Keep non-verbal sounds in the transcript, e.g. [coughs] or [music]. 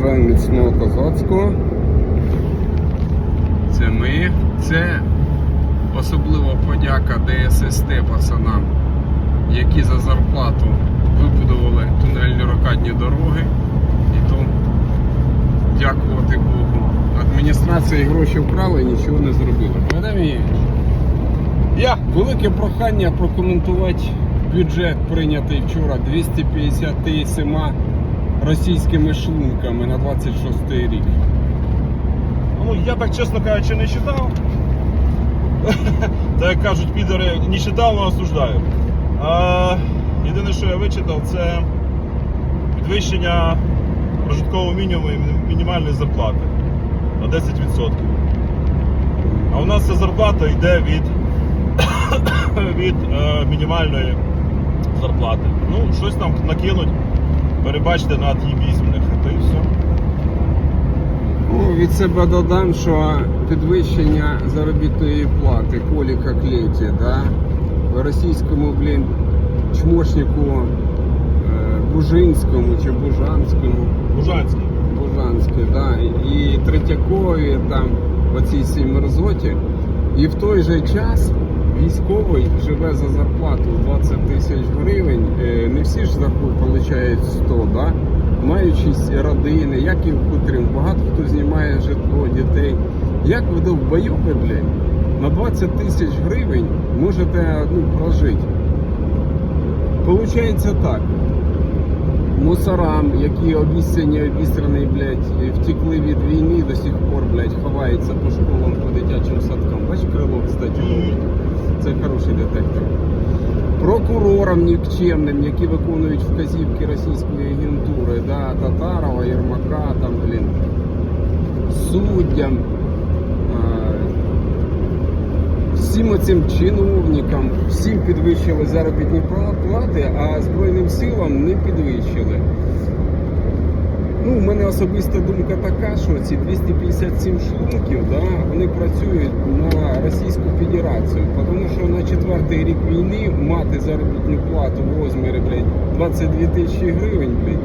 Бажаю міцного козацького. Це ми. Це особливо подяка ДССТ пацанам, які за зарплату вибудували тунельні рокадні дороги. І то дякувати Богу. Адміністрація гроші вкрала і нічого не зробила. Я Велике прохання прокоментувати бюджет, прийнятий вчора 257 російськими шлунками на 26 рік. ну я так чесно кажучи не читав. [laughs] Та як кажуть підори, не читав, але осуждаю. А, єдине, що я вичитав, це підвищення прожиткового мінімуму і мінімальної зарплати на 10%. А у нас ця зарплата йде від, [coughs] від е, мінімальної зарплати. Ну, щось там накинуть, перебачте на ті візьмних, то і все. Ну, від себе додам, що підвищення заробітної плати коліка клеті, да? в російському, блін, чмошнику е, Бужинському чи Бужанському. Бужанський. Бужанське, да, і Третьякові там в цій цій мерзоті. І в той же час військовий живе за зарплату 20 тисяч гривень. Е, Не всі ж отримують 100, да? маючись родини, як їх підтримують. Багато хто знімає житло, дітей. Як ви довбойоби, блядь, на 20 тисяч гривень можете ну, прожити? Получається так мусорам, які обіцяні, обістрані, блядь, втекли від війни до сих пор, блядь, ховаються по школам, по дитячим садкам. Бач, крило, кстати, робить. Це хороший детектор. Прокурорам нікчемним, які виконують вказівки російської агентури, да, Татарова, Єрмака, там, блін, суддям, а, всім оцим чиновникам, всім підвищили заробітні плати, а Збройним силам не підвищили. Ну, у мене особиста думка така, що ці 257 шлунків, да, вони працюють на Російську Федерацію, тому що на четвертий рік війни мати заробітну плату в розмірі блядь, 22 тисячі гривень, блядь,